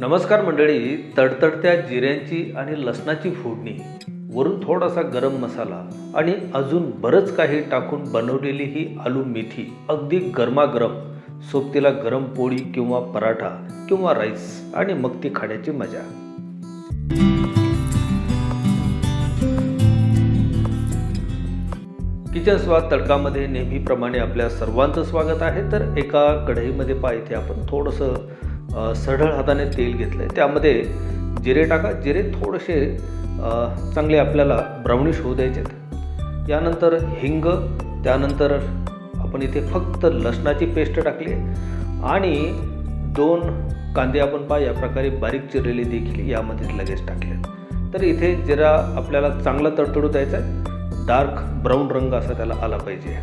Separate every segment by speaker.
Speaker 1: नमस्कार मंडळी तडतडत्या जिऱ्यांची आणि लसणाची फोडणी वरून थोडासा गरम मसाला आणि अजून बरंच काही टाकून बनवलेली ही आलू मेथी अगदी गरमागरम सोबतीला गरम पोळी किंवा पराठा किंवा राईस आणि मग ती खाण्याची मजा. किचन स्वाद तडकामध्ये नेहमीप्रमाणे आपल्या सर्वांचं स्वागत आहे. तर एका कढईमध्ये पहा इथे आपण थोडंसं सढळ हाताने तेल घेतलं आहे त्यामध्ये जिरे टाका. जिरे थोडेसे चांगले आपल्याला ब्राउनिश होऊ द्यायचे आहेत यानंतर हिंग त्यानंतर आपण इथे फक्त लसणाची पेस्ट टाकली आणि दोन कांदे आपण पहा या प्रकारे बारीक चिरलेले देखील यामध्ये लगेच टाकले आहेत. तर इथे जिरा आपल्याला चांगला तडतडू द्यायचा आहे डार्क ब्राऊन रंग असा त्याला आला पाहिजे.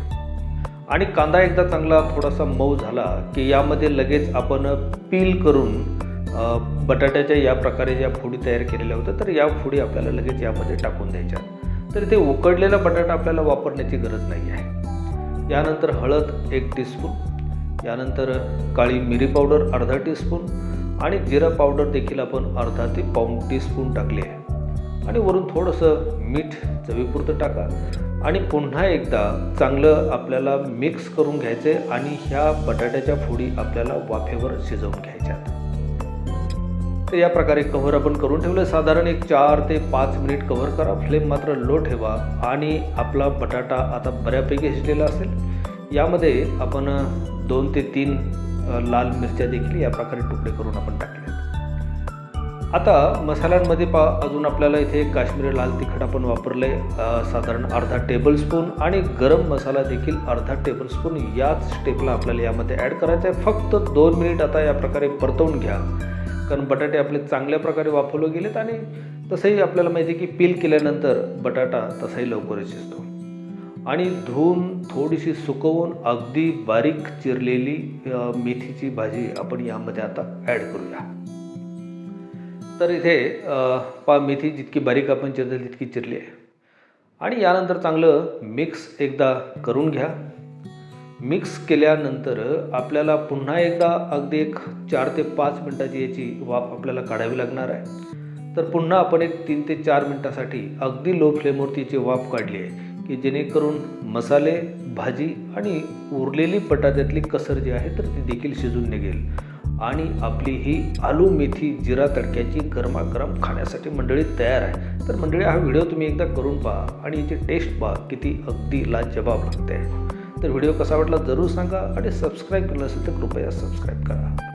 Speaker 1: आणि कांदा एकदा चांगला थोडासा मऊ झाला की यामध्ये लगेच आपण पील करून बटाट्याच्या या प्रकारे ज्या फोडी तयार केलेल्या होत्या तर या फोडी आपल्याला लगेच यामध्ये टाकून द्यायच्या. तर ते उकडलेला बटाटा आपल्याला वापरण्याची गरज नाही आहे. यानंतर हळद एक टीस्पून यानंतर काळी मिरी पावडर अर्धा टीस्पून आणि जिरा पावडर देखील आपण अर्धा ते पाऊण टीस्पून टाकली आहे. आणि वरून थोडंसं मीठ चवीपुरतं टाका. आणि पुन्हा एकदा चांगलं आपल्याला मिक्स करून घ्यायचं आहे आणि ह्या बटाट्याच्या फोडी आपल्याला वाफेवर शिजवून घ्यायच्यात. तर या प्रकारे कव्हर आपण करून ठेवलं. साधारण एक चार ते पाच मिनिट कव्हर करा. फ्लेम मात्र लो ठेवा आणि आपला बटाटा आता बऱ्यापैकी शिजलेला असेल. यामध्ये आपण दोन ते तीन लाल मिरच्या देखील या प्रकारे तुकडे करून आपण टाकले आता मसाल्यांमध्ये पा अजून आपल्याला इथे काश्मीरी लाल तिखट आपण वापरलं आहे साधारण अर्धा टेबलस्पून आणि गरम मसाला देखील अर्धा टेबलस्पून याच स्टेपला आपल्याला यामध्ये ॲड करायचं आहे फक्त दोन मिनिट आता या प्रकारे परतवून घ्या. कारण बटाटे आपले चांगल्या प्रकारे वापरले गेलेत आणि तसंही आपल्याला माहिती आहे की पील केल्यानंतर बटाटा तसाही लवकरच शिजतो. आणि धुवून थोडीशी सुकवून अगदी बारीक चिरलेली मेथीची भाजी आपण यामध्ये आता ॲड करूया. तर इथे पा मेथी जितकी बारीक आपण चिरली तितकी चिरली आहे. आणि यानंतर चांगलं मिक्स एकदा करून घ्या. मिक्स केल्यानंतर आपल्याला पुन्हा एकदा अगदी एक चार ते पाच मिनटाची याची वाफ आपल्याला काढावी लागणार आहे. तर पुन्हा आपण एक तीन ते चार मिनटासाठी अगदी लो फ्लेमवरती याची वाफ काढली आहे की जेणेकरून मसाले भाजी आणि उरलेली बटाट्यातली कसर जी आहे तर ती देखील शिजून निघेल. आणि आपली ही आलू मेथी जिरा तडक्याची गरमागरम खाण्यासाठी मंडळी तयार आहे. तर मंडळी हा व्हिडिओ तुम्ही एकदा करून पहा आणि याची टेस्ट पहा किती अगदी लाजवाब लागते. तर व्हिडिओ कसा वाटला जरूर सांगा आणि सबस्क्राईब केलं असेल तर कृपया सबस्क्राईब करा.